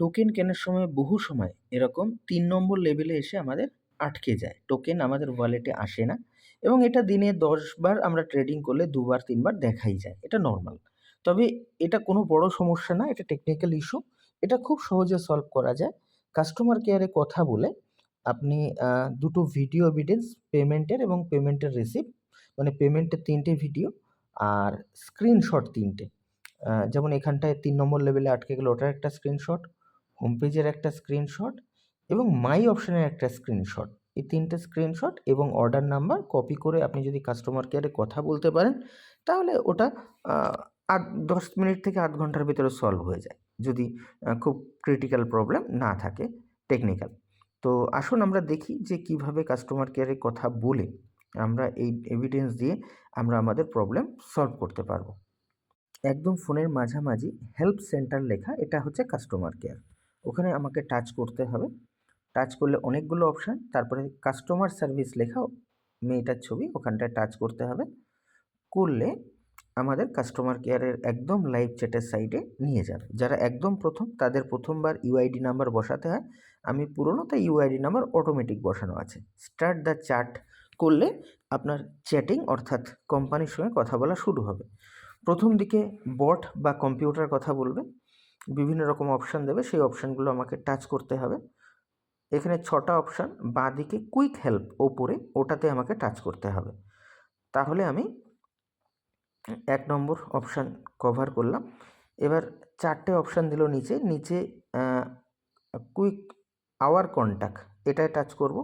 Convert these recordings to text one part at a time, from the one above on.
Token কেনার সময় বহু সময় এরকম তিন নম্বর লেভেলে এসে আমাদের আটকে যায়। টোকেন আমাদের ওয়ালেটে আসে না এবং এটা দিনে দশবার আমরা ট্রেডিং করলে দুবার, তিনবার দেখাই যায়। এটা নর্মাল তবে এটা কোনো বড় সমস্যা না, এটা টেকনিক্যাল ইস্যু এটা খুব সহজে সলভ করা যায়। কাস্টমার কেয়ারে কথা বলে আপনি দুটো ভিডিও এভিডেন্স পেমেন্টের এবং পেমেন্টের রিসিপ্ট মানে পেমেন্টের তিনটে ভিডিও আর স্ক্রিনশট তিনটে। যেমন এখানটায় তিন নম্বর লেভেলে আটকে গেলে, ওটার একটা স্ক্রিনশট হোম পেজের একটা স্ক্রিনশট এবং মাই অপশানের একটা স্ক্রিনশট এই তিনটে স্ক্রিনশট এবং অর্ডার নাম্বার কপি করে আপনি যদি কাস্টমার কেয়ারে কথা বলতে পারেন, তাহলে ওটা আধ দশ মিনিট থেকে আধ ঘণ্টার ভিতরে সলভ হয়ে যায়, যদি খুব ক্রিটিক্যাল প্রবলেম না থাকে টেকনিক্যাল তো আসুন আমরা দেখি যে কীভাবে কাস্টমার কেয়ারে কথা বলে আমরা এই এভিডেন্স দিয়ে আমরা আমাদের প্রবলেম সলভ করতে পারব। একদম ফোনের মাঝামাঝি হেল্প সেন্টার লেখা, এটা হচ্ছে কাস্টমার কেয়ার ওখানে আমাকে টাচ করতে হবে। টাচ করলে অনেকগুলো অপশান তারপরে কাস্টমার সার্ভিস লেখা মেয়েটার ছবি, ওখানটায় টাচ করতে হবে। করলে আমাদের কাস্টমার কেয়ারের একদম লাইভ চ্যাটের সাইডে নিয়ে যাবে। যারা একদম প্রথম, তাদের প্রথমবার ইউআইডি নাম্বার বসাতে হয়। আমি পুরনো তাই ইউআইডি নাম্বার অটোমেটিক বসানো আছে। স্টার্ট দ্য চ্যাট করলে আপনার চ্যাটিং অর্থাৎ কোম্পানির সঙ্গে কথা বলা শুরু হবে। প্রথম দিকে বট বা কম্পিউটার কথা বলবে, বিভিন্ন রকম অপশান দেবে, সেই অপশানগুলো আমাকে টাচ করতে হবে। এখানে ছটা অপশান বাঁ দিকে কুইক হেল্প ওপরে, ওটাতে আমাকে টাচ করতে হবে। তাহলে আমি এক নম্বর অপশান কভার করলাম। এবার চারটে অপশান দিল নিচে নিচে কুইক আওয়ার কন্ট্যাক্ট এটায় টাচ করব।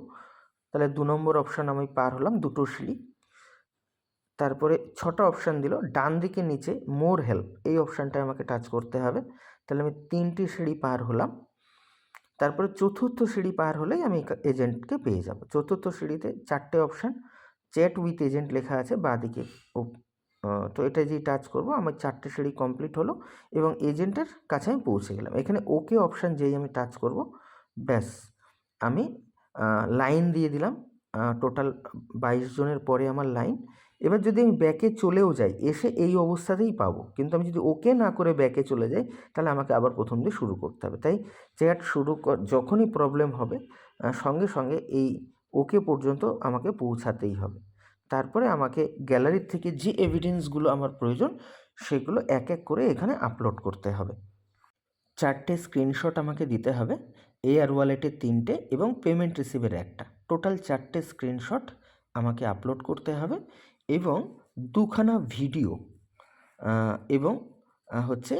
তাহলে দু নম্বর অপশান আমি পার হলাম, দুটো সিঁড়ি। তারপরে ছটা অপশান দিল, ডান দিকে নিচে মোর হেল্প এই অপশানটায় আমাকে টাচ করতে হবে। তাহলে আমি তিনটি সিঁড়ি পার হলাম। তারপরে চতুর্থ সিঁড়ি পার হলেই আমি এজেন্টকে পেয়ে যাব। চতুর্থ সিঁড়িতে চারটে অপশান চ্যাট উইথ এজেন্ট লেখা আছে বাঁদিকে। তো এটা যেই টাচ করব, আমার চারটে সিঁড়ি কমপ্লিট হলো এবং এজেন্টের কাছে আমি পৌঁছে গেলাম। এখানে ওকে অপশান যেই আমি টাচ করব, ব্যাস। আমি লাইন দিয়ে দিলাম। টোটাল বাইশ জনের পরে আমার লাইন এবার যদি আমি ব্যাকে চলেও যাই, এসে এই অবস্থাতেই পাবো। কিন্তু আমি যদি ওকে না করে ব্যাকে চলে যাই, তাহলে আমাকে আবার প্রথম দিয়ে শুরু করতে হবে। তাই চ্যাট শুরু কর, যখনই প্রবলেম হবে সঙ্গে সঙ্গে এই ওকে পর্যন্ত আমাকে পৌঁছাতেই হবে। তারপরে আমাকে গ্যালারির থেকে যে এভিডেন্সগুলো আমার প্রয়োজন, সেগুলো এক এক করে এখানে আপলোড করতে হবে। চারটে স্ক্রিনশট আমাকে দিতে হবে এয়ার ওয়ালেটের তিনটে এবং পেমেন্ট রিসিভের একটা। টোটাল চারটে স্ক্রিনশট আমাকে আপলোড করতে হবে এবং দুখানা ভিডিও এবং হচ্ছে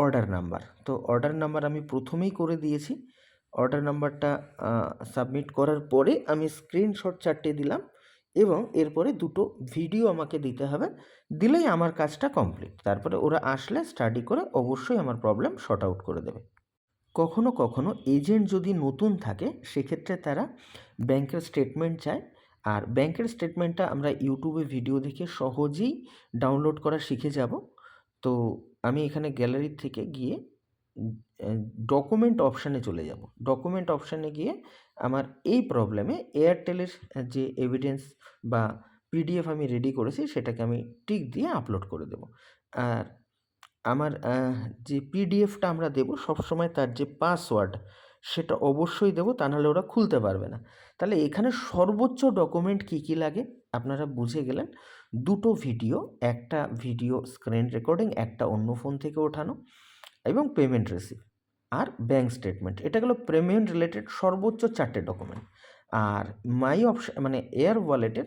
অর্ডার নাম্বার তো অর্ডার নাম্বার আমি প্রথমেই করে দিয়েছি। অর্ডার নাম্বারটা সাবমিট করার পরে আমি স্ক্রিনশট চারটে দিলাম এবং এরপরে দুটো ভিডিও আমাকে দিতে হবে। দিলেই আমার কাজটা কমপ্লিট তারপরে ওরা আসলে স্টাডি করে অবশ্যই আমার প্রবলেম শর্ট আউট করে দেবে। কখনো কখনো এজেন্ট যদি নতুন থাকে, সেক্ষেত্রে তারা ব্যাংকের স্টেটমেন্ট চায়। আর ব্যাংকের স্টেটমেন্টটা আমরা ইউটিউবে ভিডিও দেখে সহজেই ডাউনলোড করা শিখে যাব। তো আমি এখানে গ্যালারি থেকে গিয়ে ডকুমেন্ট অপশানে চলে যাব। ডকুমেন্ট অপশানে গিয়ে আমার এই প্রবলেমে এয়ারটেলের যে এভিডেন্স বা পিডিএফ আমি রেডি করেছি, সেটাকে আমি টিক দিয়ে আপলোড করে দেব। আর আমার যে পিডিএফটা আমরা দেবো, সবসময় তার যে পাসওয়ার্ড সেটা অবশ্যই দেবো, তা নাহলে ওরা খুলতে পারবে না। তাহলে এখানে সর্বোচ্চ ডকুমেন্ট কী কী লাগে? আপনারা বুঝে গেলেন। দুটো ভিডিও একটা ভিডিও স্ক্রিন রেকর্ডিং একটা অন্য ফোন থেকে ওঠানো এবং পেমেন্ট রিসিভ আর ব্যাঙ্ক স্টেটমেন্ট এটা গেলো পেমেন্ট রিলেটেড সর্বোচ্চ চারটে ডকুমেন্ট আর মাই অপশান মানে এয়ার ওয়ালেটের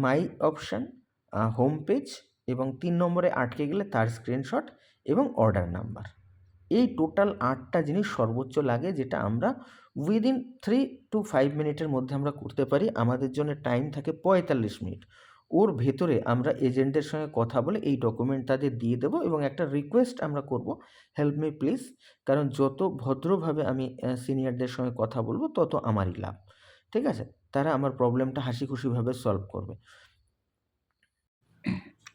মাই অপশান হোম পেজ এবং তিন নম্বরে আটকে গেলে তার স্ক্রিনশট এবং অর্ডার নাম্বার এই টোটাল আটটা জিনিস সর্বোচ্চ লাগে যেটা আমরা উইদিন থ্রি টু ফাইভ মিনিটের মধ্যে আমরা করতে পারি। আমাদের জন্য টাইম থাকে পঁয়তাল্লিশ মিনিট। ওর ভেতরে আমরা এজেন্টের সঙ্গে কথা বলে এই ডকুমেন্ট তাদের দিয়ে দেবো এবং একটা রিকোয়েস্ট আমরা করব হেল্প মি প্লিজ কারণ যত ভদ্রভাবে আমি সিনিয়রদের সঙ্গে কথা বলব তত আমারই লাভ। ঠিক আছে? তারা আমার প্রবলেমটা হাসি খুশিভাবে সলভ করবে।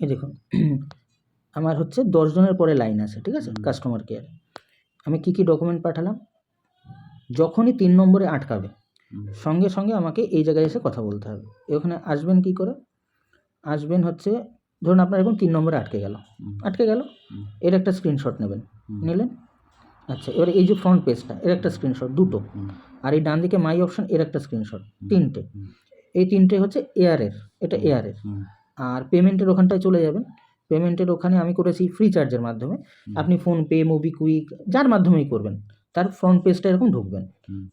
এই দেখুন আমার হচ্ছে দশজনের পরে লাইন আছে ঠিক আছে? কাস্টমার কেয়ার আমি কী কী ডকুমেন্ট পাঠালাম? যখনই তিন নম্বরে আটকাবে সঙ্গে সঙ্গে আমাকে এই জায়গায় এসে কথা বলতে হবে। এখানে আসবেন কী করে? আসবেন হচ্ছে ধরুন আপনার এখন তিন নম্বরে আটকে গেল। আটকে গেল? এর একটা স্ক্রিনশট নেবেন। নিলেন? আচ্ছা এবার এই যে ফ্রন্ট পেজটা এর একটা স্ক্রিনশট দুটো। আর এই ডান দিকে মাই অপশন এর একটা স্ক্রিনশট তিনটে। এই তিনটে হচ্ছে এয়ারের এটা এয়ারের আর পেমেন্টের ওখানটায় চলে যাবেন। পেমেন্টের ওখানে আমি করেছি ফ্রি চার্জের মাধ্যমে। আপনি ফোনপে মোবিকুইক যার মাধ্যমেই করবেন তার ফ্রন্ট পেজটা এরকম ঢুকবেন।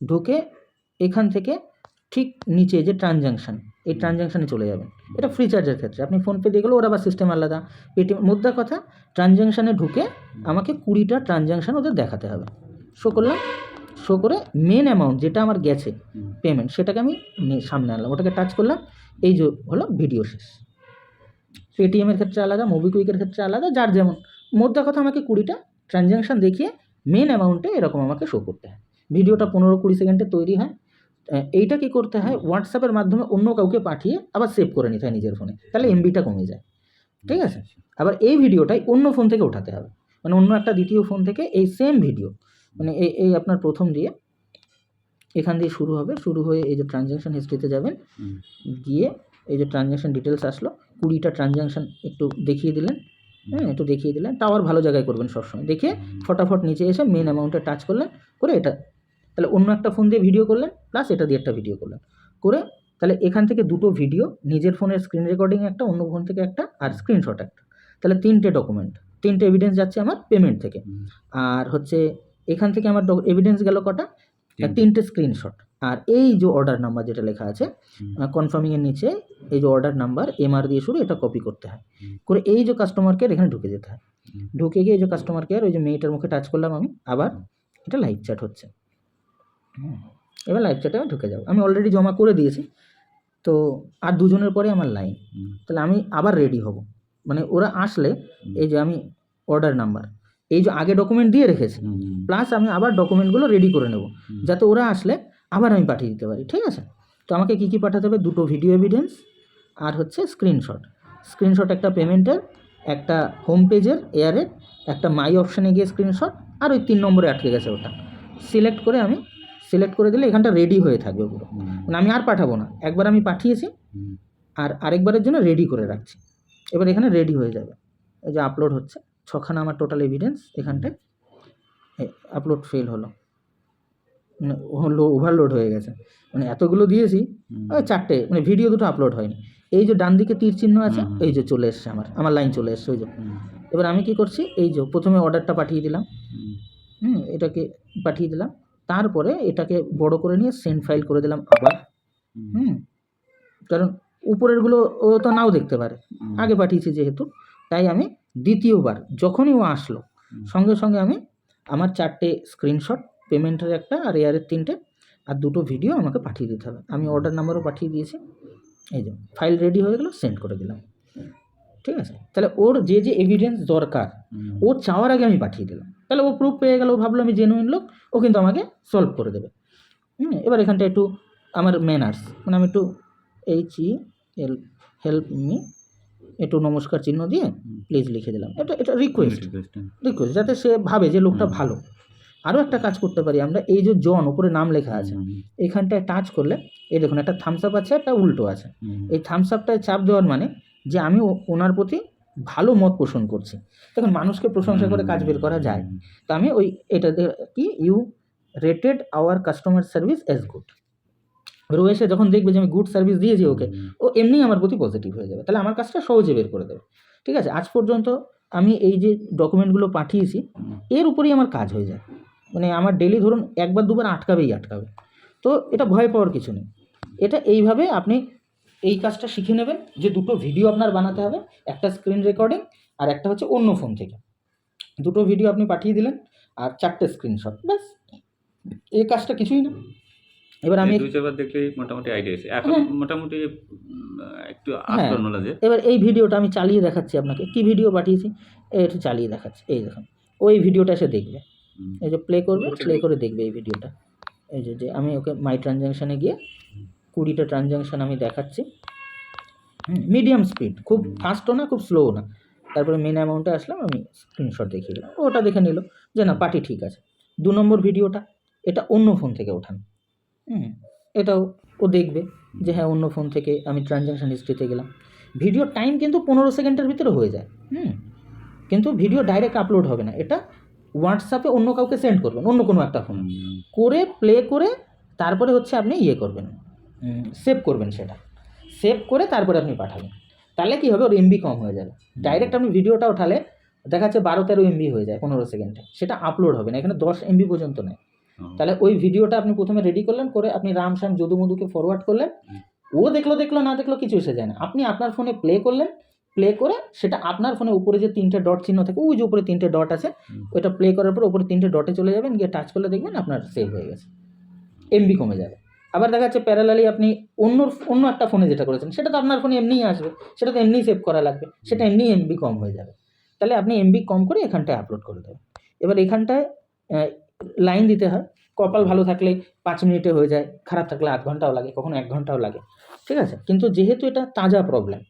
ঢুকে এখান থেকে ঠিক নিচে যে ট্রানজাকশান এই হুম। ট্রানজাকশানে চলে যাবেন। এটা ফ্রি চার্জের ক্ষেত্রে। আপনি ফোনপে দিয়ে গেলে ওরা আবার সিস্টেম আলাদা। পেটিএম মোদ্দা কথা ট্রানজাকশানে ঢুকে আমাকে কুড়িটা ট্রানজাকশান ওদের দেখাতে হবে। শো করলাম শো করে মেন অ্যামাউন্ট যেটা আমার গেছে পেমেন্ট সেটাকে আমি সামনে আনলাম। ওটাকে টাচ করলাম এই যে হলো ভিডিও শেষ। পেটিএমের ক্ষেত্রে আলাদা মোবিকুইকের ক্ষেত্রে আলাদা যার যেমন। মোদ্দা কথা আমাকে কুড়িটা ট্রানজ্যাকশান দেখিয়ে মেন অ্যামাউন্টে এরকম আমাকে শো করতে হয়। ভিডিওটা পনেরো কুড়ি সেকেন্ডে তৈরি হয়। এইটা কি করতে হয়? হোয়াটসঅ্যাপের মাধ্যমে অন্য কাউকে পাঠিয়ে আবার সেভ করে নিতে হয় নিজের ফোনে তাহলে এমবিটা কমে যায়। ঠিক আছে? আবার এই ভিডিওটাই অন্য ফোন থেকে ওঠাতে হবে। মানে অন্য একটা দ্বিতীয় ফোন থেকে এই সেম ভিডিও মানে এই এই আপনার প্রথম দিয়ে এখান দিয়ে শুরু হবে। শুরু হয়ে এই যে ট্রানজ্যাকশন হিস্ট্রিতে যাবেন। গিয়ে এই যে ট্রানজ্যাকশন ডিটেলস আসলো কুড়িটা ট্রানজ্যাকশন একটু দেখিয়ে দিলেন হ্যাঁ একটু দেখিয়ে দিলেন টাওয়ার ভালো জায়গায় করবেন সবসময়। দেখে ফটাফট নিচে এসে মেন অ্যামাউন্টে টাচ করলেন করে এটা তাহলে অন্য একটা ফোন দিয়ে ভিডিও করলেন প্লাস এটা দিয়ে একটা ভিডিও করলেন। করে তাহলে এখান থেকে দুটো ভিডিও নিজের ফোনের স্ক্রিন রেকর্ডিং একটা অন্য ফোন থেকে একটা আর স্ক্রিনশট একটা। তাহলে তিনটে ডকুমেন্ট তিনটে এভিডেন্স যাচ্ছে আমার পেমেন্ট থেকে। আর হচ্ছে এখান থেকে আমার এভিডেন্স গেল কটা। তিনটে। স্ক্রিনশট আর এই যে অর্ডার নাম্বার যেটা লেখা আছে কনফার্মিংয়ের নিচে এই যে অর্ডার নাম্বার এমআর দিয়ে শুরু এটা কপি করতে হয়। করে এই যে কাস্টমার কেয়ার এখানে ঢুকে যেতে হয়। ঢুকে গিয়ে এই যে কাস্টমার কেয়ার ওই যে মেয়েটার মুখে টাচ করলাম আমি আবার এটা লাইভ চ্যাট হচ্ছে। এবার লাইভ চ্যাটে আমি ঢুকে যাব। আমি অলরেডি জমা করে দিয়েছি তো আর দুজনের পরে আমার লাইন তাহলে আমি আবার রেডি হব। মানে ওরা আসলে এই যে আমি অর্ডার নাম্বার এই যে আগে ডকুমেন্ট দিয়ে রেখেছি প্লাস আমি আবার ডকুমেন্টগুলো রেডি করে নেব। যাতে ওরা আসলে আবার আমি পাঠিয়ে দিতে পারি ঠিক আছে? তো আমাকে কী কী পাঠাতে হবে? দুটো ভিডিও এভিডেন্স আর হচ্ছে স্ক্রিনশট স্ক্রিনশট একটা পেমেন্টের একটা হোম পেজের এয়ারের একটা মাই অপশানে গিয়ে স্ক্রিনশট আর ওই তিন নম্বরে আটকে গেছে ওটা। সিলেক্ট করে আমি সিলেক্ট করে দিলে এখানটা রেডি হয়ে থাকবে পুরো। মানে আমি আর পাঠাবো না। একবার আমি পাঠিয়েছি আর আরেকবারের জন্য রেডি করে রাখছি। এবার এখানে রেডি হয়ে যাবে। এই যে আপলোড হচ্ছে ছখানা আমার টোটাল এভিডেন্স এখানটায় আপলোড ফেল হলো। ওভারলোড হয়ে গেছে। মানে এতগুলো দিয়েছি ওই চারটে মানে ভিডিও দুটো আপলোড হয়নি। এই যে ডান দিকে তীর চিহ্ন আছে। এই যে চলে এসছে আমার আমার লাইন চলে এসছে ওই যে। এবার আমি কি করছি এই যে প্রথমে অর্ডারটা পাঠিয়ে দিলাম। হুম, এটাকে পাঠিয়ে দিলাম। তারপরে এটাকে বড় করে নিয়ে সেন্ড ফাইল করে দিলাম আবার। হুম, হুম। কারণ উপরেরগুলো ও তো নাও দেখতে পারে। আগে পাঠিয়েছি যেহেতু তাই আমি দ্বিতীয়বার যখনই ও আসলো সঙ্গে সঙ্গে আমি আমার চারটে স্ক্রিনশট পেমেন্টের একটা আর এয়ারের তিনটে আর দুটো ভিডিও আমাকে পাঠিয়ে দিতে হবে। আমি অর্ডার নাম্বারও পাঠিয়ে দিয়েছি। এই যে ফাইল রেডি হয়ে গেলো সেন্ড করে দিলাম। ঠিক আছে? তাহলে ওর যে যে এভিডেন্স দরকার ও চাওয়ার আগে আমি পাঠিয়ে দিলাম। তাহলে ও প্রুফ পেয়ে গেল ও ভাবলো আমি জেনুইন লোক ও কিন্তু আমাকে সলভ করে দেবে। হুম? এবার এখানটা একটু আমার ম্যানার্স মানে আমি একটু H E L help me একটু নমস্কার চিহ্ন দিয়ে প্লিজ লিখে দিলাম। এটা এটা রিকোয়েস্ট রিকোয়েস্ট যাতে সে ভাবে যে লোকটা ভালো। আরও একটা কাজ করতে পারি আমরা এই যে জন উপরে নাম লেখা আছে এখানটায় টাচ করলে এই দেখুন একটা থামস আপ আছে একটা উল্টো আছে। এই থামস আপটায় চাপ দেওয়ার মানে যে আমি ওনার প্রতি ভালো মত পোষণ করছি। দেখুন মানুষকে প্রশংসা করে কাজ বের করা যায়। তো আমি ওই এটা কি you rated our customer service as good এসে যখন দেখবে যে আমি গুড সার্ভিস দিয়েছি ওকে ও এমনিই আমার প্রতি পজিটিভ হয়ে যাবে। তাহলে আমার কাজটা সহজে বের করে দেবে। ঠিক আছে? আজ পর্যন্ত আমি এই যে ডকুমেন্টগুলো পাঠিয়েছি এর উপরেই আমার কাজ হয়ে যায়। মানে আমার ডেলি ধরুন একবার দুবার আটকাবেই আটকাবে। তো এটা ভয় পাওয়ার কিছু নেই। এটা এইভাবে আপনি এই কাজটা শিখে নেবেন যে দুটো ভিডিও আপনার বানাতে হবে একটা স্ক্রিন রেকর্ডিং আর একটা হচ্ছে অন্য ফোন থেকে। দুটো ভিডিও আপনি পাঠিয়ে দিলেন আর চারটে স্ক্রিনশট ব্যাস। এই কাজটা কিছুই না। এবার আমি এই দুই চারবার দেখলেই মোটামুটি আইডিয়া এখন হ্যাঁ। মোটামুটি একটু হ্যাঁ। আসতো নলেজে এবার এই ভিডিওটা আমি চালিয়ে দেখাচ্ছি আপনাকে। কি ভিডিও পাঠিয়েছি? একটু চালিয়ে দেখাচ্ছি। এই দেখুন। ওই ভিডিওটা এসে দেখবে। এই যে প্লে করবে প্লে করে দেখবে এই ভিডিওটা। এই যে যে আমি ওকে মাই ট্রানজ্যাকশানে গিয়ে কুড়িটা ট্রানজ্যাকশান আমি দেখাচ্ছি। মিডিয়াম স্পিড খুব। ফাস্টও না খুব স্লোও না। তারপরে মেন অ্যামাউন্টে আসলাম আমি স্ক্রিনশট দেখিয়ে দিলাম। ওটা দেখে নিল যে না পার্টি ঠিক আছে। দু নম্বর ভিডিওটা এটা অন্য ফোন থেকে ওঠান। হুম এটাও ও দেখবে যে হ্যাঁ অন্য ফোন থেকে আমি ট্রানজ্যাকশান হিস্ট্রিতে গেলাম। ভিডিও টাইম কিন্তু পনেরো সেকেন্ডের ভিতরে হয়ে যায়। হুম কিন্তু ভিডিও ডাইরেক্ট আপলোড হবে না। এটা হোয়াটসঅ্যাপে অন্য কাউকে সেন্ড করবেন অন্য কোনো একটা ফোন করে প্লে করে তারপরে হচ্ছে আপনি ইয়ে করবেন সেভ করবেন সেটা। সেভ করে তারপরে আপনি পাঠাবেন। তাহলে কী হবে? ওর এমবি কম হয়ে যাবে। ডাইরেক্ট আপনি ভিডিওটা ওঠালে দেখা যাচ্ছে বারো তেরো এমবি হয়ে যায় পনেরো সেকেন্ডে সেটা আপলোড হবে না এখানে দশ এমবি পর্যন্ত নেয় তাহলে ওই ভিডিওটা আপনি প্রথমে রেডি করলেন করে আপনি রাম শ্যাম যদু মধুকে ফরওয়ার্ড করলেন ও দেখল দেখল না দেখল কিছু এসে যায় না। আপনি আপনার ফোনে প্লে করলেন প্লে করে সেটা আপনার ফোনে উপরে যে তিনটে ডট চিহ্ন থাকে ওই যে উপরে তিনটে ডট আছে ওইটা প্লে করার পর উপরে তিনটে ডটে চলে যাবেন গিয়ে টাচ করলে দেখবেন আপনার সেভ হয়ে গেছে। এমবি কমে যাবে। আবার দেখা যাচ্ছে প্যারালালি আপনি অন্য অন্য একটা ফোনে যেটা করেছেন সেটা তো আপনার ফোনে এমনিই আসবে সেটা তো এমনিই সেভ করা লাগবে সেটা এমনি এমবি কম হয়ে যাবে। তাহলে আপনি এমবি কম করে এখানটায় আপলোড করে দেবেন। এবার এখানটায় লাইন দিতে হয় কপাল ভালো থাকলে পাঁচ মিনিটে হয়ে যায় খারাপ থাকলে আধ ঘন্টাও লাগে কখনো এক ঘন্টাও লাগে ঠিক আছে? কিন্তু যেহেতু এটা তাজা প্রবলেম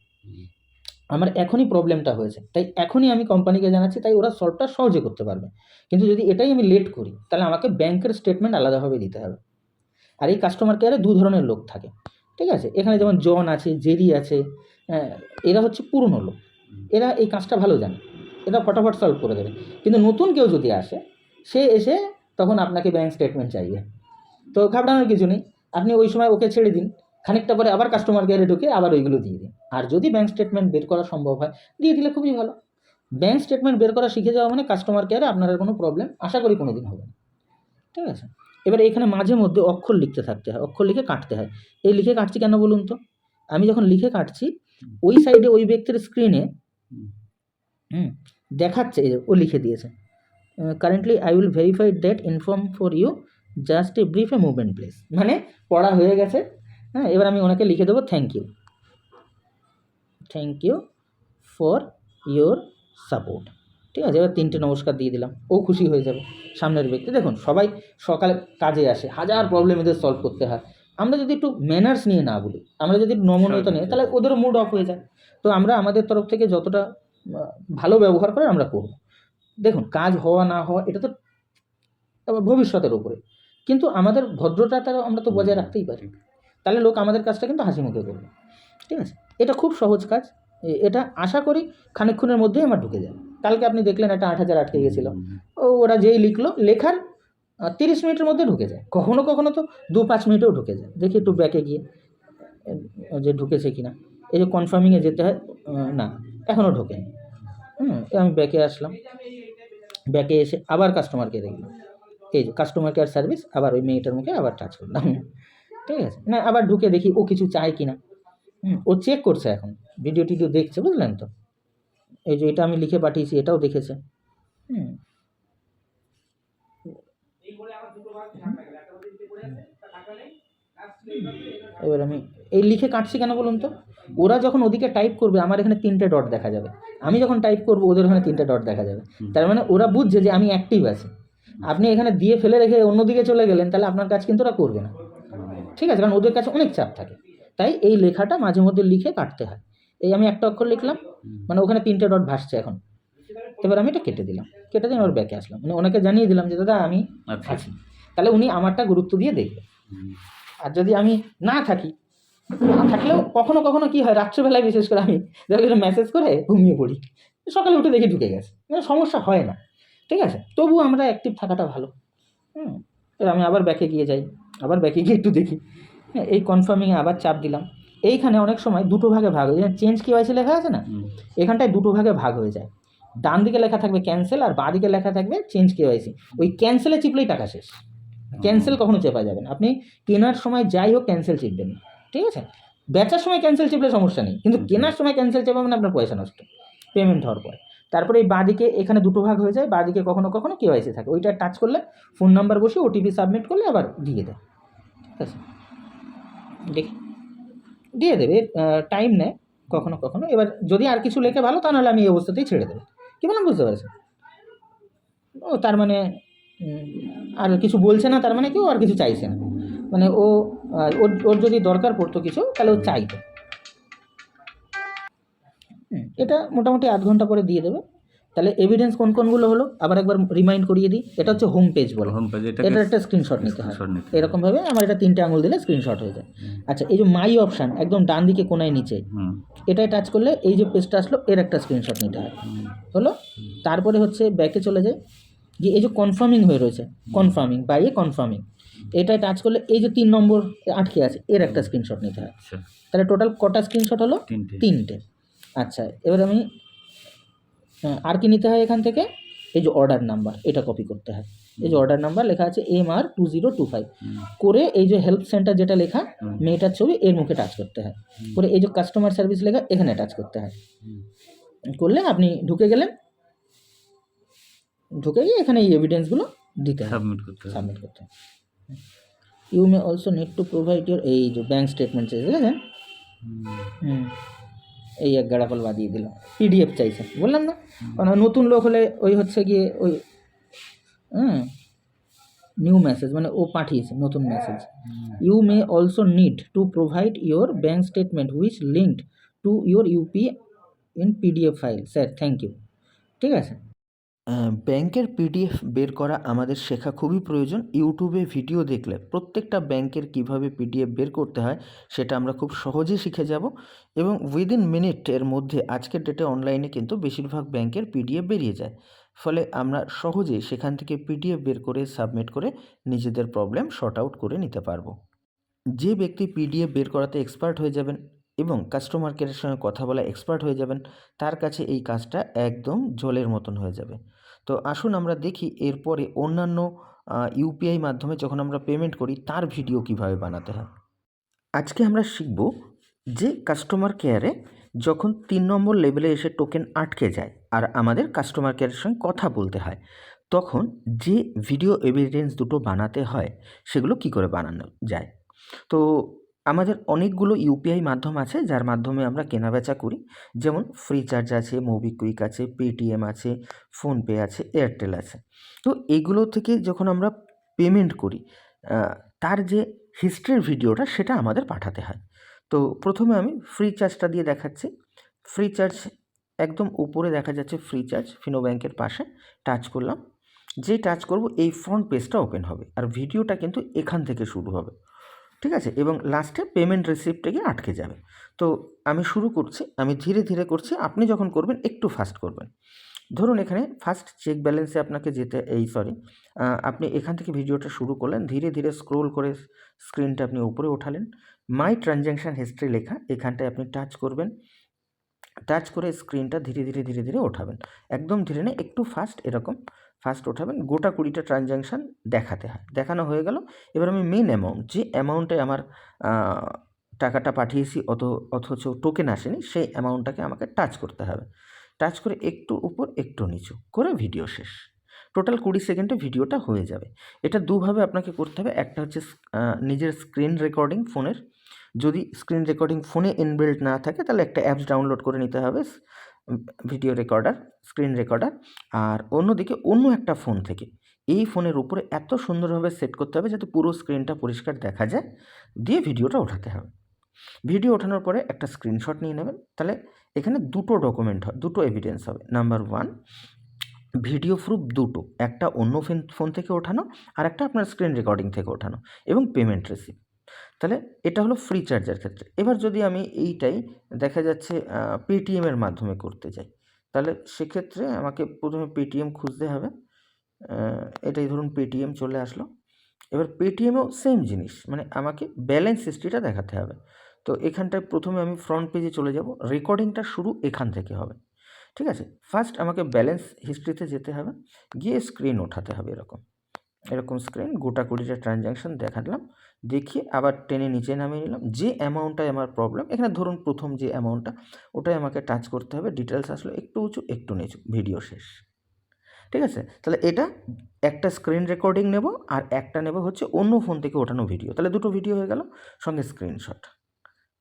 আমার এখনই প্রবলেমটা হয়েছে। তাই এখনই আমি কোম্পানিকে জানাচ্ছি তাই ওরা সলভটা সহজে করতে পারবে। কিন্তু যদি এটাই আমি লেট করি তাহলে আমাকে ব্যাংকের স্টেটমেন্ট আলাদাভাবে দিতে হবে। আর এই কাস্টমার কেয়ারে দু ধরনের লোক থাকে। ঠিক আছে? এখানে যেমন জন আছে জেরি আছে হ্যাঁ, এরা হচ্ছে পুরনো লোক। এরা এই কাজটা ভালো জানে। এরা ফটাফট সলভ করে দেবে। কিন্তু নতুন কেউ যদি আসে সে এসে তখন আপনাকে ব্যাংক স্টেটমেন্ট চাইবে। তো ঘাবড়ানোর কিছু নেই। আপনি ওই সময় ওকে ছেড়ে দিন। খানিকটা পরে আবার কাস্টমার কেয়ারে ঢুকে আবার ওইগুলো দিয়ে দিন আর যদি ব্যাঙ্ক স্টেটমেন্ট বের করা সম্ভব হয়, দিয়ে দিলে খুবই ভালো। ব্যাঙ্ক স্টেটমেন্ট বের করা শিখে যাওয়া মানে কাস্টমার কেয়ারে আপনার কোনো প্রবলেম আশা করি কোনো দিন হবে না। ঠিক আছে? এবার এখানে মাঝে মধ্যে অক্ষর লিখতে থাকতে হয়, অক্ষর লিখে কাটতে হয়। এই লিখে কাটছি কেন বলুন তো? আমি যখন লিখে কাটছি, ওই সাইডে ওই ব্যক্তির স্ক্রিনে হুম, দেখাচ্ছে ও লিখে দিয়েছে। Currently I will verify that inform for you just a brief a movement place মানে পড়া হয়ে গেছে হ্যাঁ এবার আমি ওনাকে লিখে দেবো thank you thank you for your support ঠিক আছে, এবার তিনটে নমস্কার দিয়ে দিলাম। ও খুশি হয়ে যাবে। সামনের ব্যক্তি, দেখুন, সবাই সকালে কাজে আসে। হাজার প্রবলেম এদের সলভ করতে হয়। আমরা যদি একটু ম্যানার্স নিয়ে না বলি, আমরা যদি নমনীয়তা নিয়ে, তাহলে ওদেরও মুড অফ হয়ে যায়। তো আমরা আমাদের তরফ থেকে যতটা ভালো ব্যবহার করে আমরা করব। দেখুন, কাজ হওয়া না হওয়া, এটা তো ভবিষ্যতের উপরে। কিন্তু আমাদের ভদ্রতা আমরা তো বজায় রাখতেই পারি। তাহলে লোক আমাদের কাজটা কিন্তু হাসি মুখে করবে। ঠিক আছে? এটা খুব সহজ কাজ। এটা আশা করি খানিকক্ষণের মধ্যেই আমার ঢুকে যাবে। কালকে আপনি দেখলেন একটা আট হাজার আটকে গেছিল। ও, ওরা যেই লিখলো, লেখার তিরিশ মিনিটের মধ্যে ঢুকে যায়। কখনো কখনো তো দু পাঁচ মিনিটেও ঢুকে যায়। দেখি একটু ব্যাকে গিয়ে যে ঢুকেছে কি না এই যে কনফার্মিংয়ে যেতে হয় না এখনও ঢোকেনি। হুম আমি ব্যাকে আসলাম। ব্যাকে এসে আবার কাস্টমার কেয়ারে গেলাম এই যে কাস্টমার কেয়ার সার্ভিস আবার ওই মেয়েটার মুখে আবার টাচ করলাম। ঠিক আছে? না, আবার ঢুকে দেখি ও কিছু চায় কিনা। হুম, ও চেক করছে এখন। ভিডিও টিডিও দেখছে, বুঝলেন তো? এই যে এটা আমি লিখে পাঠিয়েছি, এটাও দেখেছে। হুম। এবার আমি, এই লিখে কাটছি কেন বলুন তো? ওরা যখন ওদিকে টাইপ করবে, আমার এখানে তিনটে ডট দেখা যাবে। আমি যখন টাইপ করব, ওদের ওখানে তিনটে ডট দেখা যাবে। তার মানে ওরা বুঝছে যে আমি অ্যাক্টিভ আছি। আপনি এখানে দিয়ে ফেলে রেখে অন্যদিকে চলে গেলেন, তাহলে আপনার কাজ কিন্তু ওরা করবে না। ঠিক আছে কারণ ওদের কাছে অনেক চাপ থাকে। তাই এই লেখাটা মাঝে মধ্যে লিখে কাটতে হয়। এই আমি একটা অক্ষর লিখলাম মানে ওখানে তিনটে ডট ভাসছে এখন। এবার আমি এটা কেটে দিলাম কেটে দিয়ে ওর ব্যাকে আসলাম। মানে ওনাকে জানিয়ে দিলাম যে দাদা আমি আচ্ছা। আছি। তাহলে উনি আমারটা গুরুত্ব দিয়ে দেখবে। আর যদি আমি না থাকি না থাকলেও কখনো কখনো কি হয় রাত্রেবেলায় বিশেষ করে আমি গেলো মেসেজ করে ঘুমিয়ে পড়ি। সকালে উঠে দেখি ঢুকে গেছে। মানে সমস্যা হয় না। ঠিক আছে? তবু আমরা অ্যাক্টিভ থাকাটা ভালো। হুম। এবার আমি আবার ব্যাকে গিয়ে যাই। আবার ব্যাকে গিয়ে একটু দেখি। হ্যাঁ এই কনফার্মিংয়ে আবার চাপ দিলাম। এইখানে অনেক সময় দুটো ভাগে ভাগ হয়ে যায়। চেঞ্জ কেওয়াইসি লেখা আছে না? এখানটায় দুটো ভাগে ভাগ হয়ে যায়। ডান দিকে লেখা থাকবে ক্যান্সেল আর বাঁ দিকে লেখা থাকবে চেঞ্জ কেওয়াইসি ওই ক্যান্সেলে চিপলেই টাকা শেষ। ক্যান্সেল কখনো চেপা যাবে না। আপনি কেনার সময় যাই হোক ক্যান্সেল চিপবেন। ঠিক আছে? বেচার সময় ক্যান্সেল চিপলে সমস্যা নেই। কিন্তু কেনার সময় ক্যান্সেল চেপাবেন আপনার পয়সা নষ্ট। পেমেন্ট হওয়ার পর। তারপরে এই বাঁদিকে এখানে দুটো ভাগ হয়ে যায়। বাঁদিকে কখনো কখনো কেওয়াইসি থাকে। ওইটা টাচ করলে ফোন নাম্বার বসে ওটিপি সাবমিট করলে আবার দিয়ে দেয়। আছে দেখি। দিয়ে দেবে টাইম নেয় কখনো কখনো। এবার যদি আর কিছু লেখে ভালো, তা নাহলে আমি এই অবস্থাতেই ছেড়ে দেবো। কি বললাম, বুঝতে পারছেন? ও, তার মানে আর কিছু বলছে না, তার মানে কি ও আর কিছু চাইছে না। মানে ও ওর ওর যদি দরকার পড়তো কিছু, তাহলে ও চাইতো। এটা মোটামুটি আধ ঘণ্টা পরে দিয়ে দেবে। তাহলে এভিডেন্স কোন কোনগুলো হলো? আবার একবার রিমাইন্ড করিয়ে দিই। এটা হচ্ছে হোম পেজ বলে। হোম পেজ এটার একটা স্ক্রিনশট নিতে হয়। এরকমভাবে আমার এটা তিনটে আঙুল দিলে স্ক্রিনশট হয়ে যায়। আচ্ছা এই যে মাই অপশান একদম ডান দিকে কোনায় নিচে এটায় টাচ করলে এই যে পেজটা আসলো এর একটা স্ক্রিনশট নিতে হয়। হলো? তারপরে হচ্ছে ব্যাকে চলে যায় যে এই যে কনফার্মিং হয়ে রয়েছে কনফার্মিং বাই এ কনফার্মিং এটায় টাচ করলে এই যে তিন নম্বর আটকে আছে এর একটা স্ক্রিনশট নিতে হয়। আচ্ছা। তাহলে টোটাল কটা স্ক্রিনশট হলো? তিনটে। আচ্ছা এবার আমি আর কি নিতে হয় এখান থেকে? এই যে অর্ডার নাম্বার এটা কপি করতে হয়। এই যে অর্ডার নাম্বার লেখা আছে M R two zero two five করে এই যে হেল্প সেন্টার যেটা লেখা মেয়েটার ছবি এর মুখে টাচ করতে হয়। করে এই যে কাস্টমার সার্ভিস লেখা এখানে টাচ করতে হয়। করলে আপনি ঢুকে গেলেন। ঢুকে গিয়ে এখানে এই এভিডেন্সগুলো দিতে হয়। সাবমিট করতে সাবমিট করতে you may also need to provide your এই যে ব্যাঙ্ক স্টেটমেন্ট দেখেছেন? হুম, হুম। এই এক গাড়াপল বাদিয়ে দিল। পিডিএফ চাইছে। বললাম না? কারণ নতুন লোক হলে ওই হচ্ছে গিয়ে ওই হ্যাঁ নিউ মেসেজ মানে ও পাঠিয়েছে নতুন message hmm, you may also need to provide your bank statement which linked to your UPI in PDF file sir thank you ঠিক আছে? আহ, ব্যাংকের পিডিএফ বের করা আমাদের শেখা খুবই প্রয়োজন। ইউটিউবে ভিডিও দেখলে প্রত্যেকটা ব্যাংকের কীভাবে পিডিএফ বের করতে হয় সেটা আমরা খুব সহজেই শিখে যাব এবং উইদিন মিনিট এর মধ্যে আজকের ডেটে অনলাইনে কিন্তু বেশিরভাগ ব্যাংকের পিডিএফ বেরিয়ে যায়। ফলে আমরা সহজেই সেখান থেকে পিডিএফ বের করে সাবমিট করে নিজেদের প্রবলেম শর্ট আউট করে নিতে পারব। যে ব্যক্তি পিডিএফ বের করাতে এক্সপার্ট হয়ে যাবেন এবং কাস্টমার কেয়ারের সঙ্গে কথা বলা এক্সপার্ট হয়ে যাবেন, তার কাছে এই কাজটা একদম জলের মতন হয়ে যাবে। তো আসুন আমরা দেখি এরপরে অন্যান্য ইউপিআই মাধ্যমে যখন আমরা পেমেন্ট করি, তার ভিডিও কীভাবে বানাতে হয়? আজকে আমরা শিখব যে কাস্টমার কেয়ারে যখন তিন নম্বর লেভেলে এসে টোকেন আটকে যায় আর আমাদের কাস্টমার কেয়ারের সঙ্গে কথা বলতে হয়, তখন যে ভিডিও এভিডেন্স দুটো বানাতে হয়, সেগুলো কি করে বানানো যায়? তো আমাদের অনেকগুলো ইউপিআই মাধ্যম আছে, যার মাধ্যমে আমরা কেনাবেচা করি। যেমন ফ্রিচার্জ আছে, মোবিকুইক আছে, পেটিএম আছে, ফোনপে আছে, এয়ারটেল আছে। তো এগুলো থেকে যখন আমরা পেমেন্ট করি তার যে হিস্ট্রির ভিডিওটা সেটা আমাদের পাঠাতে হয়। তো প্রথমে আমি ফ্রি চার্জটা দিয়ে দেখাচ্ছি। ফ্রি চার্জ একদম উপরে দেখা যাচ্ছে ফ্রি চার্জ, ফিনো ব্যাংকের পাশে টাচ করলাম। যেই টাচ করব, এই ফ্রন্ট পেজটা ওপেন হবে। আর ভিডিওটা কিন্তু এখান থেকে শুরু হবে। ঠিক আছে? এবং লাস্টে পেমেন্ট রিসিপ্টে গিয়ে আটকে যাবে। তো আমি শুরু করছি, আমি ধীরে ধীরে করছি, আপনি যখন করবেন, একটু ফাস্ট করবেন। ধরুন এখানে ফার্স্ট চেক ব্যালেন্সে আপনাকে যেতে, এই সরি আপনি এখান থেকে ভিডিওটা শুরু করলেন, ধীরে ধীরে স্ক্রোল করে স্ক্রিনটা আপনি উপরে ওঠালেন। মাই ট্রানজ্যাকশান হিস্ট্রি লেখা, এখানটায় আপনি টাচ করবেন। টাচ করে স্ক্রিনটা ধীরে ধীরে ধীরে ধীরে ওঠাবেন। একদম ধীরে না, একটু ফাস্ট এরকম। ফাস্ট ওঠাবেন, গোটা কুড়িটা ট্রানজ্যাকশান দেখাতে হয়। দেখানো হয়ে গেল। এবার আমি মেন অ্যামাউন্ট যে অ্যামাউন্টে আমার টাকাটা পাঠিয়েছি অত, অথচ টোকেন আসেনি, সেই অ্যামাউন্টটাকে আমাকে টাচ করতে হবে। টাচ করে একটু উপর, একটু নিচু করে ভিডিও শেষ। টোটাল কুড়ি সেকেন্ডে ভিডিওটা হয়ে যাবে। এটা দুভাবে আপনাকে করতে হবে। একটা হচ্ছে নিজের স্ক্রিন রেকর্ডিং ফোনের যদি স্ক্রিন রেকর্ডিং ফোনে ইনবিল্ট না থাকে, তাহলে একটা অ্যাপস ডাউনলোড করে নিতে হবে। ভিডিও রেকর্ডার, স্ক্রিন রেকর্ডার আর অন্যদিকে অন্য একটা ফোন থেকে। এই ফোনের উপরে এত সুন্দরভাবে সেট করতে হবে যাতে পুরো স্ক্রিনটা পরিষ্কার দেখা যায়, দিয়ে ভিডিওটা ওঠাতে হবে। ভিডিও ওঠানোর পরে একটা স্ক্রিনশট নিয়ে নেবেন। তাহলে এখানে দুটো ডকুমেন্ট হয়, দুটো এভিডেন্স হবে। নাম্বার ওয়ান ভিডিও প্রুফ দুটো, একটা অন্য ফোন থেকে ওঠানো আর একটা আপনার স্ক্রিন রেকর্ডিং থেকে ওঠানো এবং পেমেন্ট রিসিভ তাহলে এটা হলো ফ্রি চার্জের ক্ষেত্রে। এবার যদি আমি এইটাই দেখা যাচ্ছে পেটিএমের মাধ্যমে করতে চাই তাহলে সেক্ষেত্রে আমাকে প্রথমে পেটিএম খুঁজতে হবে। এটাই ধরুন পেটিএম চলে আসলো। এবার পেটিএমও সেম জিনিস মানে আমাকে ব্যালেন্স হিস্ট্রিটা দেখাতে হবে। তো এখানটায় প্রথমে আমি ফ্রন্ট পেজে চলে যাব রেকর্ডিংটা শুরু এখান থেকে হবে। ঠিক আছে? ফার্স্ট আমাকে ব্যালেন্স হিস্ট্রিতে যেতে হবে, গিয়ে স্ক্রিন ওঠাতে হবে এরকম। এরকম স্ক্রিন গোটা কুড়িটা ট্রানজ্যাকশান দেখালাম। দেখিয়ে আবার টেনে নিচে নামিয়ে নিলাম। যে অ্যামাউন্টটাই আমার প্রবলেম এখানে ধরুন প্রথম যে অ্যামাউন্টটা ওটাই আমাকে টাচ করতে হবে ডিটেলস আসলো একটু উঁচু, একটু নিচু ভিডিও শেষ। ঠিক আছে? তাহলে এটা একটা স্ক্রিন রেকর্ডিং নেব আর একটা নেব হচ্ছে অন্য ফোন থেকে ওঠানো ভিডিও তাহলে দুটো ভিডিও হয়ে গেল, সঙ্গে স্ক্রিনশট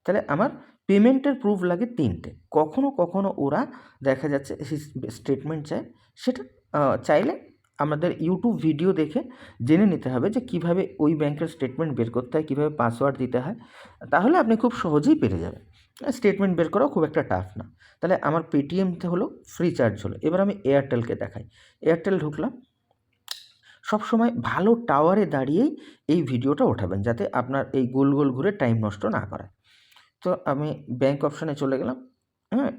তাহলে আমার পেমেন্টের প্রুফ লাগে তিনটে। কখনো কখনো ওরা দেখা যাচ্ছে স্টেটমেন্ট চায়, সেটা চাইলে আমাদের ইউটিউব ভিডিও দেখে জেনে নিতে হবে যে কীভাবে ওই ব্যাংকের স্টেটমেন্ট বের করতে হয়, কীভাবে পাসওয়ার্ড দিতে হয়। তাহলে আপনি খুব সহজেই পেরে যাবেন। স্টেটমেন্ট বের করাও খুব একটা টাফ না। তাহলে আমার পেটিএমতে হলো ফ্রি চার্জ হলো। এবার আমি এয়ারটেলকে দেখাই। এয়ারটেল ঢুকলাম। সবসময় ভালো টাওয়ারে দাঁড়িয়েই এই ভিডিওটা ওঠাবেন, যাতে আপনার এই গোল গোল ঘুরে টাইম নষ্ট না করায়। তো আমি ব্যাংক অপশানে চলে গেলাম। হ্যাঁ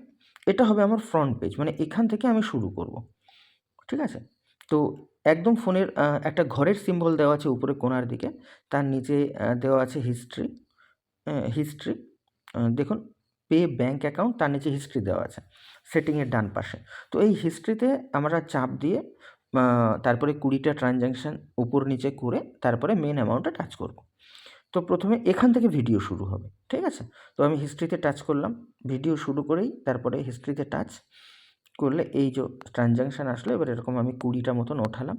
এটা হবে আমার ফ্রন্ট পেজ মানে এখান থেকে আমি শুরু করব। ঠিক আছে? তো একদম ফোনের একটা ঘরের সিম্বল দেওয়া আছে উপরে কোনার দিকে। তার নিচে দেওয়া আছে হিস্ট্রি, হিস্ট্রি দেখুন পে ব্যাঙ্ক অ্যাকাউন্ট তার নিচে হিস্ট্রি দেওয়া আছে। সেটিংয়ের ডান পাশে। তো এই হিস্ট্রিতে আমরা চাপ দিয়ে তারপরে ২০ টা ট্রান্সেকশন উপর নিচে করে তারপরে মেন অ্যামাউন্টে টাচ করব। তো প্রথমে এখান থেকে ভিডিও শুরু হবে। ঠিক আছে? তো আমি হিস্ট্রিতে টাচ করলাম। ভিডিও শুরু করেই তারপরে হিস্ট্রিতে টাচ করলে এই যে ট্রান্সেকশন আসলো, এবার এরকম আমি কুড়িটা মতন ওঠালাম।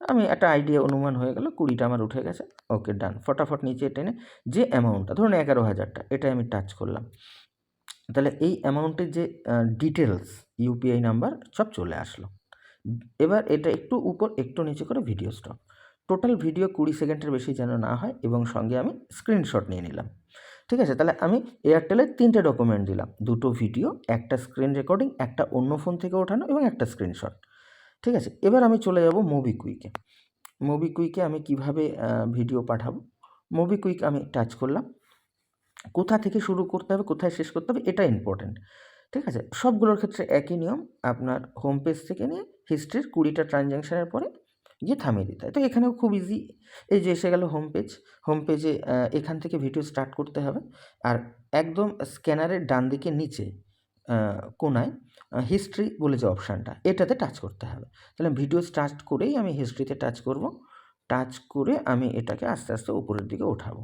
আমি একটা আইডিয়া অনুমান হয়ে গেল, কুড়িটা আমার উঠে গেছে। ওকে ডান। ফটাফট নিচে টেনে যে অ্যামাউন্টটা ধরুন এগারো হাজারটা এটাই আমি টাচ করলাম। তাহলে এই অ্যামাউন্টের যে ডিটেলস ইউপিআই নাম্বার সব চলে আসলো। এবার এটা একটু উপর, একটু নিচে করে ভিডিও স্টপ। টোটাল ভিডিও ২০ সেকেন্ডের বেশি যেন না হয়, এবং সঙ্গে আমি স্ক্রিনশট নিয়ে নিলাম। ঠিক আছে? তাহলে আমি এয়ারটেলের ৩ টে ডকুমেন্ট দিলাম। দুটো ভিডিও, একটা স্ক্রিন রেকর্ডিং, একটা অন্য ফোন থেকে ওঠানো এবং একটা স্ক্রিনশট। ঠিক আছে? এবার আমি চলে যাব মোবিকুইকে। মোবিকুইকে আমি কীভাবে ভিডিও পাঠাবো? মোবিকুইক আমি টাচ করলাম। কোথা থেকে শুরু করতে হবে, কোথায় শেষ করতে হবে এটা ইম্পোর্টেন্ট। ঠিক আছে? সবগুলোর ক্ষেত্রে একই নিয়ম। আপনার হোম পেজ থেকে নিয়ে হিস্ট্রির ২০ টা ট্রান্সেকশনের পরে গিয়ে থামিয়ে দিতে হয়। তো এখানেও খুব ইজি। এই যে এসে গেল হোম পেজ। হোম পেজে এখান থেকে ভিডিও স্টার্ট করতে হবে। আর একদম স্ক্যানারের ডান দিকে নিচে কোনায় হিস্ট্রি বলে যে অপশানটা এটাতে টাচ করতে হবে। তাহলে ভিডিও স্টার্ট করেই আমি হিস্ট্রিতে টাচ করব। টাচ করে আমি এটাকে আস্তে, আস্তে উপরের দিকে ওঠাবো।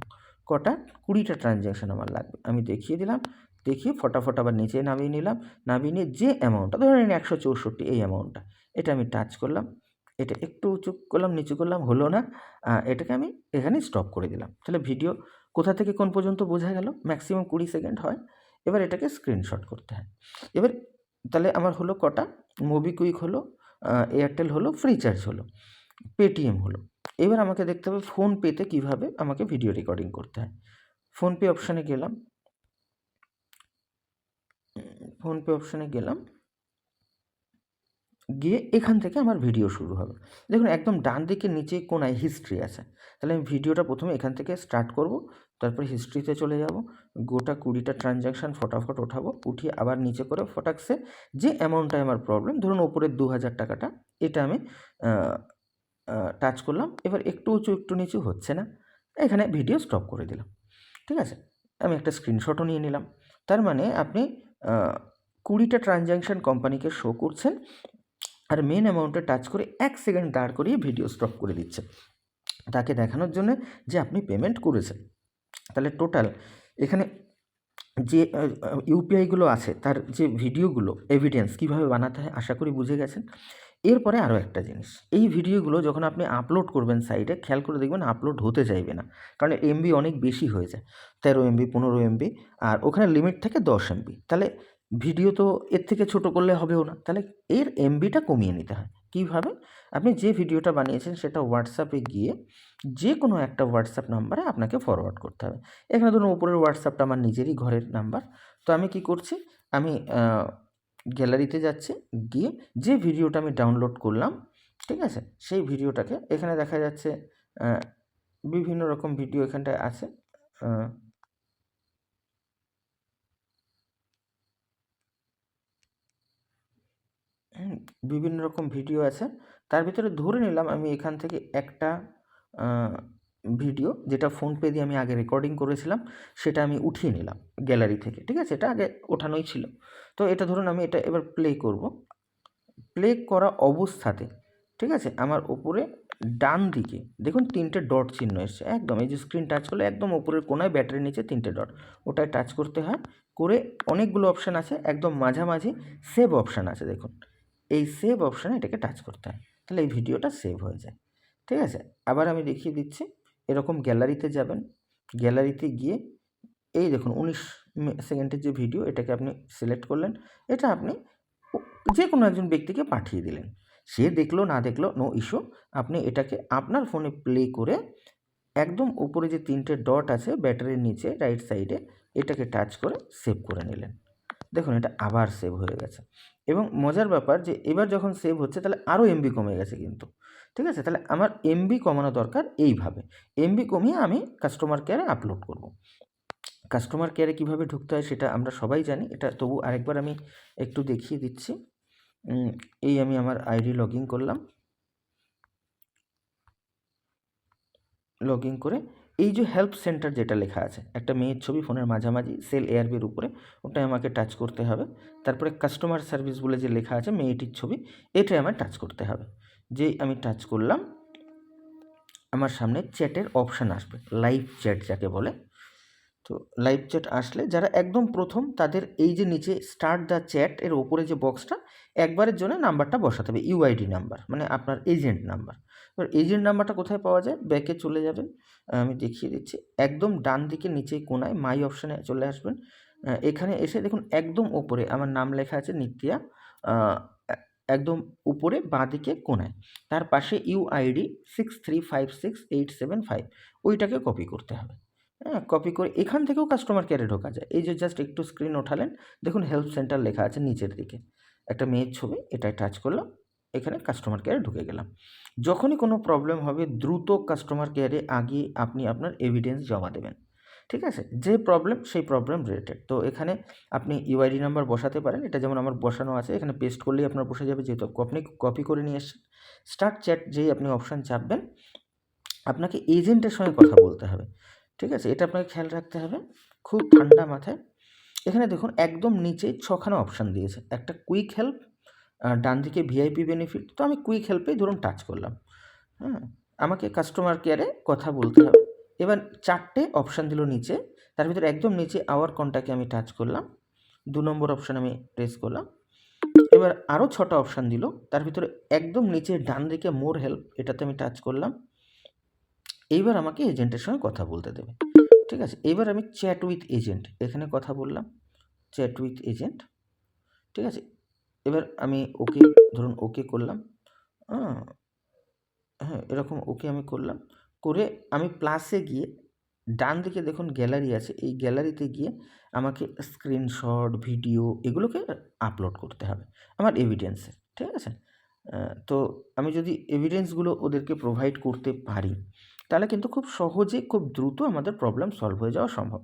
কটা? ২০ টা ট্রান্সেকশন আমার লাগবে। আমি দেখিয়ে দিলাম। দেখিয়ে ফটাফট আবার নিচে নামিয়ে নিলাম। নামিয়ে নিয়ে যে অ্যামাউন্টটা ধরে নিন ১৬৪ এই অ্যামাউন্টটা। এটা আমি টাচ করলাম। এটা একটু উঁচু করলাম, নিচু করলাম হলো না। এটাকে আমি এখানে স্টপ করে দিলাম। তাহলে ভিডিও কোথা থেকে কোন পর্যন্ত বোঝা গেল? ম্যাক্সিমাম ২০ সেকেন্ড হয়। এবার এটাকে স্ক্রিনশট করতে হয়। এবার তাহলে আমার হলো কটা? মোবিকুইক হলো, এয়ারটেল হলো, ফ্রিচার্জ হলো, পেটিএম হলো। এবার আমাকে দেখতে হবে ফোনপেতে কীভাবে আমাকে ভিডিও রেকর্ডিং করতে হয়। ফোনপে অপশানে গেলাম। ফোনপে অপশানে গেলাম। গিয়ে এখান থেকে আমার ভিডিও শুরু হবে। দেখুন, একদম ডান দিকে নিচে কোণায় হিস্ট্রি আছে। তাহলে আমি ভিডিওটা প্রথমে এখান থেকে স্টার্ট করব। তারপরে হিস্ট্রিতে চলে যাব। গোটা ২০ টা ট্রান্সেকশন ফটাফট ওঠাবো। উঠিয়ে আবার নিচে করে ফটাকসে যে অ্যামাউন্টটায় আমার প্রবলেম ধরুন ওপরের দু হাজার টাকাটা, এটা আমি টাচ করলাম। এবার একটু উঁচু, একটু নিচু হচ্ছে না। এখানে ভিডিও স্টপ করে দিলাম। ঠিক আছে? আমি একটা স্ক্রিনশটও নিয়ে নিলাম। তার মানে আপনি কুড়িটা ২০ টা ট্রান্সেকশন কোম্পানিকে শো করছেন। আর মেন অ্যামাউন্টে টাচ করে এক সেকেন্ড দাঁড় করিয়ে ভিডিও স্টপ করে দিচ্ছে তাকে দেখানোর জন্যে যে আপনি পেমেন্ট করেছেন। তাহলে টোটাল এখানে যে ইউপিআইগুলো আছে তার যে ভিডিওগুলো এভিডেন্স কীভাবে বানাতে হয় আশা করি বুঝে গেছেন। এরপরে আরও একটা জিনিস। এই ভিডিওগুলো যখন আপনি আপলোড করবেন সাইটে খেয়াল করে দেখবেন আপলোড হতে চাইবে না। কারণ এমবি অনেক বেশি হয়ে যায়। ১৩ এমবি, ১৫ এমবি আর ওখানে লিমিট থাকে ১০ এমবি। তাহলে ভিডিও তো এর থেকে ছোট করলে হবেও না। তাহলে এর এমবিটা কমিয়ে নিতে হয়। কীভাবে? আপনি যে ভিডিওটা বানিয়েছেন সেটা হোয়াটসঅ্যাপে গিয়ে যে কোনো একটা হোয়াটসঅ্যাপ নাম্বারে আপনাকে ফরওয়ার্ড করতে হবে। এখানে ধরুন উপরের হোয়াটসঅ্যাপটা আমার নিজেরই ঘরের নাম্বার। তো আমি কি করছি? আমি গ্যালারিতে যাচ্ছি। গিয়ে যে ভিডিওটা আমি ডাউনলোড করলাম, ঠিক আছে? সেই ভিডিওটাকে এখানে দেখা যাচ্ছে বিভিন্ন রকম ভিডিও এখানটায় আছে। আ হুম, বিভিন্ন রকম ভিডিও আছে। তার ভিতরে ধরে নিলাম আমি এখান থেকে একটা ভিডিও যেটা ফোনপে দিয়ে আমি আগে রেকর্ডিং করেছিলাম, সেটা আমি উঠিয়ে নিলাম গ্যালারি থেকে। ঠিক আছে? এটা আগে ওঠানোই ছিল। তো এটা ধরুন আমি এটা এবার প্লে করব। প্লে করা অবস্থাতে, ঠিক আছে? আমার ওপরে ডান দিকে, দেখুন তিনটে ডট চিহ্ন এসছে। একদম এই যে স্ক্রিন টাচ করলে একদম উপরের কোণায় ব্যাটারি নিচে তিনটে ডট। ওটায় টাচ করতে হয়। করে অনেকগুলো অপশান আছে। একদম মাঝামাঝি সেভ অপশান আছে, দেখুন। এই সেভ অপশানে এটাকে টাচ করতে হয়। তাহলে এই ভিডিওটা সেভ হয়ে যায়। ঠিক আছে? আবার আমি দেখিয়ে দিচ্ছি। এরকম গ্যালারিতে যাবেন। গ্যালারিতে গিয়ে এই দেখুন, উনিশ সেকেন্ডের যে ভিডিও এটাকে আপনি সিলেক্ট করলেন। এটা আপনি যে কোনো একজন ব্যক্তিকে পাঠিয়ে দিলেন। সে দেখল, না দেখল নো ইস্যু। আপনি এটাকে আপনার ফোনে প্লে করে একদম উপরে যে তিনটে ডট আছে ব্যাটারির নিচে রাইট সাইডে এটাকে টাচ করে সেভ করে নিলেন। দেখুন, এটা আবার সেভ হয়ে গেছে। এবং মজার ব্যাপার যে, এবার যখন সেভ হচ্ছে, তাহলে আরও এমবি কমে গেছে কিন্তু। ঠিক আছে? তাহলে আমার এমবি কমানো দরকার এইভাবে। এমবি কমিয়ে আমি কাস্টমার কেয়ারে আপলোড করব। কাস্টমার কেয়ারে কীভাবে ঢুকতে হয় সেটা আমরা সবাই জানি। এটা তবু আরেকবার আমি একটু দেখিয়ে দিচ্ছি। এই আমি আমার আইডি লগ করলাম। লগ করে এই যে হেল্প সেন্টার যেটা লেখা আছে, একটা মেয়ের ছবি ফোনের মাঝামাঝি সেল এয়ারবির উপরে, ওটাই আমাকে টাচ করতে হবে। তারপরে কাস্টমার সার্ভিস বলে যে লেখা আছে মেয়েটির ছবি, এটাই আমার টাচ করতে হবে। যেই আমি টাচ করলাম, আমার সামনে চ্যাটের অপশান আসবে লাইভ চ্যাট যাকে বলে। তো লাইভ চ্যাট আসলে যারা একদম প্রথম, তাদের এই যে নিচে স্টার্ট দ্য চ্যাট এর ওপরে যে বক্সটা একবারের জন্য নাম্বারটা বসাতে হবে ইউআইডি নাম্বার মানে আপনার এজেন্ট নাম্বার এবার এজেন্ট নাম্বারটা কোথায় পাওয়া যায়? ব্যাকে চলে যাবেন। আমি দেখিয়ে দিচ্ছি। একদম ডান দিকে নিচে কোনায় মাই অপশানে চলে আসবেন। এখানে এসে দেখুন একদম ওপরে আমার নাম লেখা আছে নিত্যা। একদম উপরে বাঁ দিকে কোনায়। তার পাশে UID six three five six eight seven five ওইটাকে কপি করতে হবে। হ্যাঁ কপি করে এখান থেকেও কাস্টমার কেয়ারে ঢোকা যায়। এই যে জাস্ট একটু স্ক্রিন ওঠালেন। দেখুন হেল্প সেন্টার লেখা আছে নিচের দিকে। একটা মেয়ের ছবি এটাই টাচ করলাম। এখানে কাস্টমার কেয়ারে ঢুকে গেলাম। যখনই কোনো প্রবলেম হবে, দ্রুত কাস্টমার কেয়ারে আগে আপনি আপনার এভিডেন্স জমা দেবেন। ঠিক আছে? যে প্রবলেম সেই প্রবলেম রিলেটেড তো এখানে আপনি ইউআইডি নাম্বার বসাতে পারেন। এটা যেমন আমার বসানো আছে, এখানে পেস্ট করলেই আপনার বসে যাবে। যেহেতু আপনি কপি করে নিয়ে এসেছেন স্টার্ট চ্যাট যেই আপনি অপশান চাপবেন, আপনাকে এজেন্টের সঙ্গে কথা বলতে হবে। ঠিক আছে? এটা আপনাকে খেয়াল রাখতে হবে। খুব ঠান্ডা মাথায়। এখানে দেখুন, একদম নিচে ছখানা অপশান দিয়েছে। একটা কুইক হেল্প ডান দিকে ভিআইপি বেনিফিট তো আমি কুইক হেল্পেই ধরুন টাচ করলাম। হ্যাঁ আমাকে কাস্টমার কেয়ারে কথা বলতে হবে। এবার চারটে অপশান দিল নিচে, তার ভিতরে একদম নিচে আওয়ার কন্টাকে আমি টাচ করলাম। দু নম্বর অপশান আমি প্রেস করলাম। এবার আরও ছটা অপশান দিল, তার ভিতরে একদম নিচে ডান দিকে মোর হেল্প এটাতে আমি টাচ করলাম। এইবার আমাকে এজেন্টের সঙ্গে কথা বলতে দেবে। ঠিক আছে, এবার আমি চ্যাট উইথ এজেন্ট এখানে কথা বললাম। চ্যাট উইথ এজেন্ট ঠিক আছে এবার আমি ওকে, ধরুন ওকে করলাম। হ্যাঁ এরকম ওকে আমি করলাম। করে আমি প্লাসে গিয়ে ডান দিকে দেখুন গ্যালারি আছে। এই গ্যালারিতে গিয়ে আমাকে স্ক্রিনশট ভিডিও এগুলোকে আপলোড করতে হবে আমার এভিডেন্সে ঠিক আছে? তো আমি যদি এভিডেন্সগুলো ওদেরকে প্রোভাইড করতে পারি, তাহলে কিন্তু খুব সহজে, খুব দ্রুত আমাদের প্রবলেম সলভ হয়ে যাওয়া সম্ভব।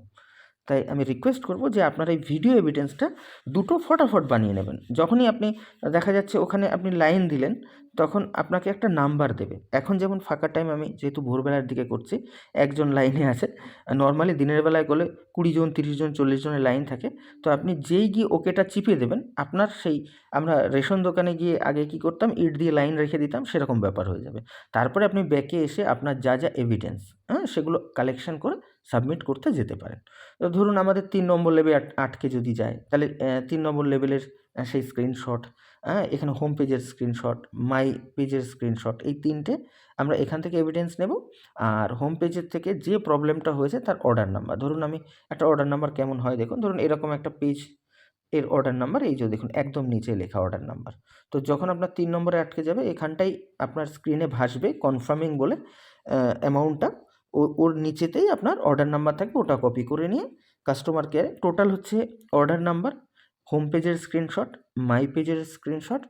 তাই আমি রিকোয়েস্ট করব যে আপনার এই ভিডিও এভিডেন্সটা দুটো ফটাফট বানিয়ে নেবেন। যখনই আপনি, দেখা যাচ্ছে ওখানে আপনি লাইন দিলেন, তখন আপনাকে একটা নাম্বার দেবে। এখন যেমন ফাঁকা টাইম আমি যেহেতু ভোরবেলার দিকে করছি, একজন লাইনে আছে। নর্মালি দিনের বেলায় করলে কুড়ি জন, তিরিশ জন, চল্লিশ জনের লাইন থাকে। তো আপনি যেই গিয়ে ওকেটা চিপিয়ে দেবেন, আপনার সেই, আমরা রেশন দোকানে গিয়ে আগে কী করতাম, ইট দিয়ে লাইন রেখে দিতাম, সেরকম ব্যাপার হয়ে যাবে। তারপরে আপনি ব্যাকে এসে আপনার যা যা এভিডেন্স হ্যাঁ সেগুলো কালেকশন করে সাবমিট করতে যেতে পারেন। তো ধরুন আমাদের তিন নম্বর লেভেল আটকে যদি যায়, তাহলে তিন নম্বর লেভেলের সেই স্ক্রিনশট হ্যাঁ এখানে হোম পেজের স্ক্রিনশট মাই পেজের স্ক্রিনশট এই তিনটে আমরা এখান থেকে এভিডেন্স নেব। আর হোম পেজের থেকে যে প্রবলেমটা হয়েছে তার অর্ডার নাম্বার ধরুন আমি একটা অর্ডার নাম্বার কেমন হয় দেখুন, ধরুন এরকম একটা পেজ এর অর্ডার নাম্বার এই যে দেখুন, একদম নিচে লেখা অর্ডার নাম্বার তো যখন আপনার তিন নম্বরে আটকে যাবে, এখানটাই আপনার স্ক্রিনে ভাসবে কনফার্মিং বলে অ্যামাউন্টটা ওর নিচেতেই আপনার অর্ডার নাম্বার থাকবে ওটা কপি করে নিয়ে কাস্টমার কেয়ারে টোটাল হচ্ছে অর্ডার নাম্বার হোম পেজের স্ক্রিনশট মাই পেজের স্ক্রিনশট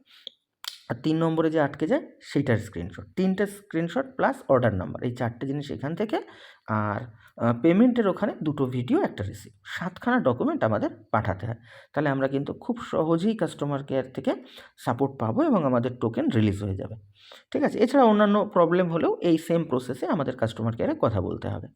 আর তিন নম্বরে যে আটকে যায় সেইটার স্ক্রিনশট তিনটে স্ক্রিনশট প্লাস অর্ডার নাম্বার এই চারটে জিনিস এখান থেকে আর পেমেন্টের ওখানে দুটো ভিডিও একটা রিসিভ সাতখানা ডকুমেন্ট আমাদের পাঠাতে হয়। তাহলে আমরা কিন্তু খুব সহজেই কাস্টমার কেয়ার থেকে সাপোর্ট পাবো এবং আমাদের টোকেন রিলিজ হয়ে যাবে। ঠিক আছে? এছাড়া অন্যান্য প্রবলেম হলেও এই সেম প্রসেসে আমাদের কাস্টমার কেয়ারে কথা বলতে হবে।